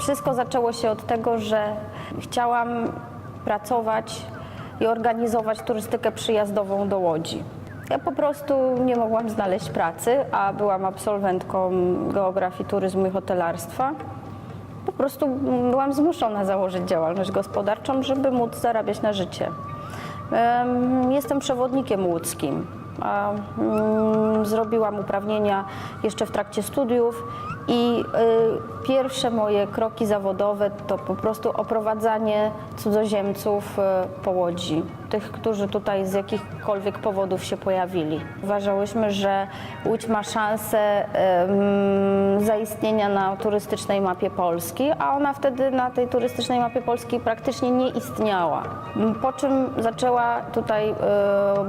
Wszystko zaczęło się od tego, że chciałam pracować i organizować turystykę przyjazdową do Łodzi. Ja po prostu nie mogłam znaleźć pracy, a byłam absolwentką geografii, turyzmu i hotelarstwa. Po prostu byłam zmuszona założyć działalność gospodarczą, żeby móc zarabiać na życie. Em, Jestem przewodnikiem łódzkim. mm, Zrobiłam uprawnienia jeszcze w trakcie studiów i y, pierwsze moje kroki zawodowe to po prostu oprowadzanie cudzoziemców y, po Łodzi, tych, którzy tutaj z jakichkolwiek powodów się pojawili. Uważałyśmy, że Łódź ma szansę em, zaistnienia na turystycznej mapie Polski, a ona wtedy na tej turystycznej mapie Polski praktycznie nie istniała. Po czym zaczęła tutaj e,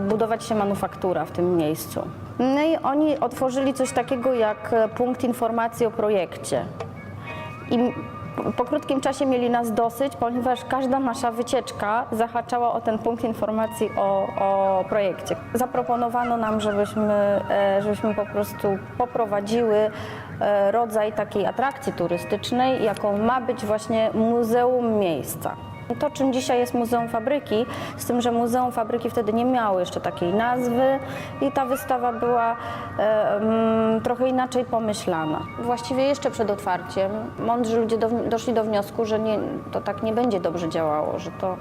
budować się manufaktura w tym miejscu. No i oni otworzyli coś takiego jak e, punkt informacji o projekcie. I po krótkim czasie mieli nas dosyć, ponieważ każda nasza wycieczka zahaczała o ten punkt informacji o, o projekcie. Zaproponowano nam, żebyśmy, e, żebyśmy po prostu poprowadziły e, rodzaj takiej atrakcji turystycznej, jaką ma być właśnie Muzeum Miejsca. To, czym dzisiaj jest Muzeum Fabryki, z tym, że Muzeum Fabryki wtedy nie miało jeszcze takiej nazwy i ta wystawa była e, mm, trochę inaczej pomyślana. Właściwie jeszcze przed otwarciem mądrzy ludzie do, doszli do wniosku, że nie, to tak nie będzie dobrze działało, że to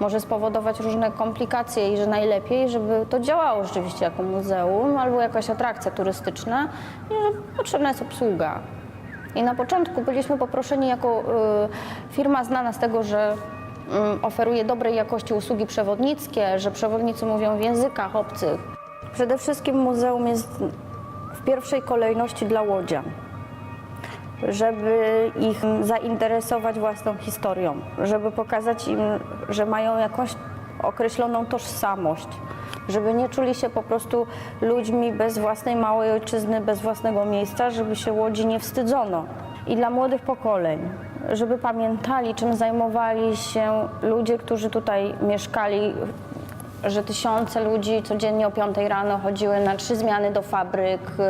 może spowodować różne komplikacje i że najlepiej, żeby to działało rzeczywiście jako muzeum albo jakaś atrakcja turystyczna i że potrzebna jest obsługa. I na początku byliśmy poproszeni jako y, firma znana z tego, że oferuje dobrej jakości usługi przewodnickie, że przewodnicy mówią w językach obcych. Przede wszystkim muzeum jest w pierwszej kolejności dla łodzian, żeby ich zainteresować własną historią, żeby pokazać im, że mają jakąś określoną tożsamość, żeby nie czuli się po prostu ludźmi bez własnej małej ojczyzny, bez własnego miejsca, żeby się Łodzi nie wstydzono. I dla młodych pokoleń, żeby pamiętali, czym zajmowali się ludzie, którzy tutaj mieszkali, że tysiące ludzi codziennie o 5 rano chodziły na trzy zmiany do fabryk, yy,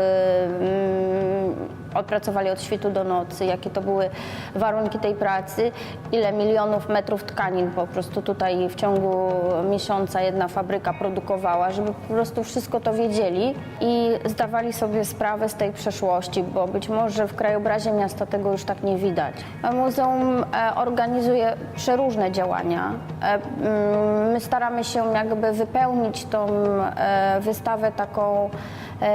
odpracowali od świtu do nocy, jakie to były warunki tej pracy, ile milionów metrów tkanin po prostu tutaj w ciągu miesiąca jedna fabryka produkowała, żeby po prostu wszystko to wiedzieli i zdawali sobie sprawę z tej przeszłości, bo być może w krajobrazie miasta tego już tak nie widać. Muzeum e, organizuje przeróżne działania. E, mm, My staramy się jakby wypełnić tą e, wystawę taką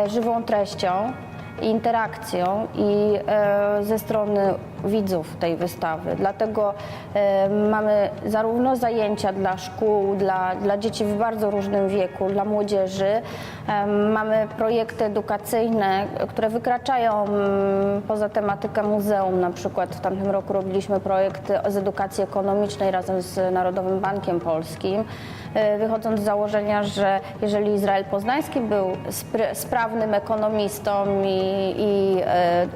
żywą treścią interakcją i e, ze strony widzów tej wystawy. Dlatego e, mamy zarówno zajęcia dla szkół, dla, dla dzieci w bardzo różnym wieku, dla młodzieży. E, mamy projekty edukacyjne, które wykraczają mm, poza tematykę muzeum. Na przykład w tamtym roku robiliśmy projekt z edukacji ekonomicznej razem z Narodowym Bankiem Polskim e, wychodząc z założenia, że jeżeli Izrael Poznański był sprawnym ekonomistą i, i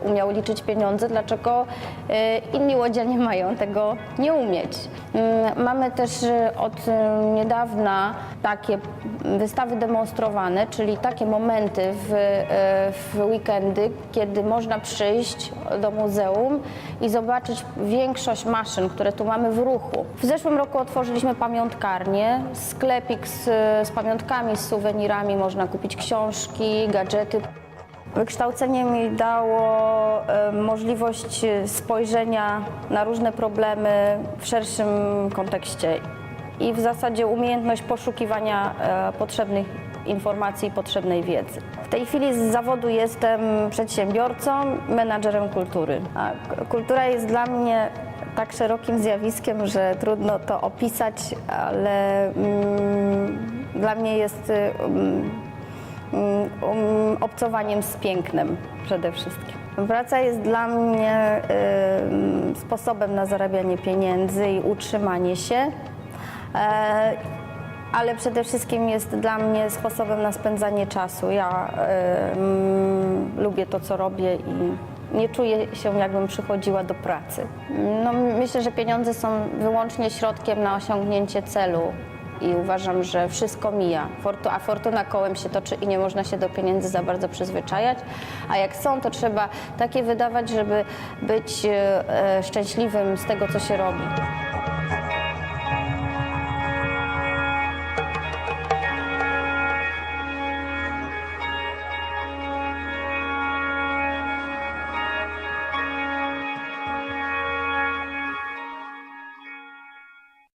umiał liczyć pieniądze, dlaczego inni łodzianie mają tego nie umieć? Mm, Mamy też e, od e, niedawna takie wystawy demonstrowane, czyli takie momenty w, w weekendy, kiedy można przyjść do muzeum i zobaczyć większość maszyn, które tu mamy w ruchu. W zeszłym roku otworzyliśmy pamiątkarnię, sklepik z, z pamiątkami, z suwenirami, można kupić książki, gadżety. Wykształcenie mi dało możliwość spojrzenia na różne problemy w szerszym kontekście i w zasadzie umiejętność poszukiwania e, potrzebnych informacji i potrzebnej wiedzy. W tej chwili z zawodu jestem przedsiębiorcą, menadżerem kultury. A kultura jest dla mnie tak szerokim zjawiskiem, że trudno to opisać, ale mm, dla mnie jest mm, um, obcowaniem z pięknem przede wszystkim. Praca jest dla mnie y, sposobem na zarabianie pieniędzy i utrzymanie się, e, ale przede wszystkim jest dla mnie sposobem na spędzanie czasu. Ja y, mm, lubię to, co robię i nie czuję się, jakbym przychodziła do pracy. No, myślę, że pieniądze są wyłącznie środkiem na osiągnięcie celu i uważam, że wszystko mija. A fortuna kołem się toczy i nie można się do pieniędzy za bardzo przyzwyczajać. A jak są, to trzeba takie wydawać, żeby być e, e, szczęśliwym z tego, co się robi.